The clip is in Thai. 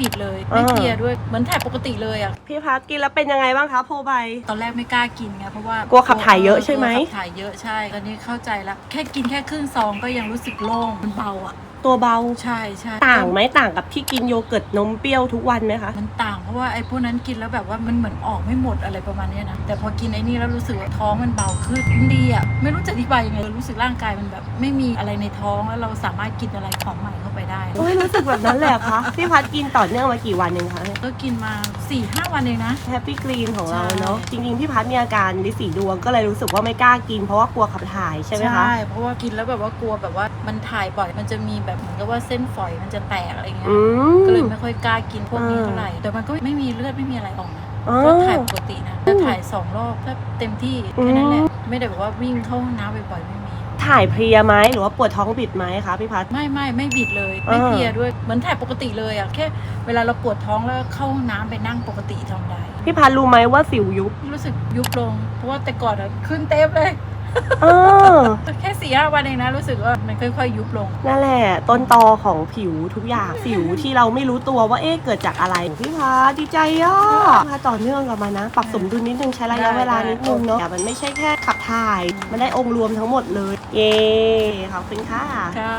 บิด เลย ไม่อ่าเพลียด้วย เหมือนถ่ายปกติเลยอะ พี่พัดกินแล้วเป็นยังไงบ้างคะโพใบตอนแรกไม่กล้ากินไงเพราะว่ากลัวขับถ่ายเยอะใช่ไหม กลัวขับถ่ายเยอะใช่ ตอนนี้เข้าใจละแค่กินแค่ครึ่งซองก็ยังรู้สึกโล่งมันเบาอะ ตัวเบา ใช่ใช่ต่างไหมต่างกับที่กินโยเกิร์ตนมเปรี้ยวทุกวันไหมคะ มันต่างเพราะว่าไอ้พวกนั้นกินแล้วแบบว่ามันเหมือนออกไม่หมดอะไรประมาณเนี้ยนะ แต่พอกินไอ้นี่แล้วรู้สึกว่าท้องมันเบาขึ้นดีอะ ไม่รู้จะอธิบายยังไงรู้สึกร่างกายมันแบบ ไม่มีอะไรในท้องแล้วเราสามารถกินอะไรของใหม่เข้าไปได้ โอ้ยรู้สึกแบบนั้นเลยเหรอคะ พี่พัดกินต่อเนื่องมากี่วันเองคะก็กินมา4ี่ห้าวันเองนะ แฮปปี้กรีนของเราใช่เนาะจริงๆพี่พัดมีอาการลิสีดวงก็เลยรู้สึกว่าไม่กล้ากินเพราะว่ากลัวขับถ่ายใช่ไหมคะเพราะว่ากินแล้วแบบว่ากลัวแบบว่ามันถ่ายบ่อยมันจะมีแบบเหมือนกับว่าเส้นฝอยมันจะแตกอะไรเงี้ยอืมก็เลยไม่ค่อยกล้ากินพวกนี้อ่าเท่าไหร่แต่มันก็ไม่มีเลือดไม่มีอะไรออกนะอ๋อก็ถ่ายปกตินะแต่ถ่ายสองรอบถ้าเต็มที่แค่นั้นแหละอืมไม่ได้แบบว่าวิ่งเข้าห้องน้ำบ่อยๆไม่มี ถ่ายเพลียไหมหรือว่าปวดท้องบิดไหมคะพี่พัด ไม่ไม่ไม่บิดเลย ไม่อ่าเพลียด้วยเหมือนถ่ายปกติเลยอะแค่เวลาเราปวดท้องแล้วเข้าห้องน้ำไปนั่งปกติทำได้พี่พัดรู้ไหมว่าสิวยุบ รู้สึกยุบลง เพราะว่าแต่ก่อนอะขึ้นเต็มเลย เออ แค่สี่ห้าวันเองนะ รู้สึกว่ามันค่อยๆ ยุบลง นั่นแหละ ต้นตอของผิวทุกอย่างสิวที่เราไม่รู้ตัวว่าเอ๊ะเกิดจากอะไรพี่พัดดีใจอะพาต่อเนื่องกับมานะ ปรับสมดุลนิดนึงใช้ระยะเวลานิดนึงเนาะแต่มันไม่ใช่แค่ขับถ่าย มันได้องค์รวมทั้งหมดเลย เย้ขอบคุณค่ะ ค่ะ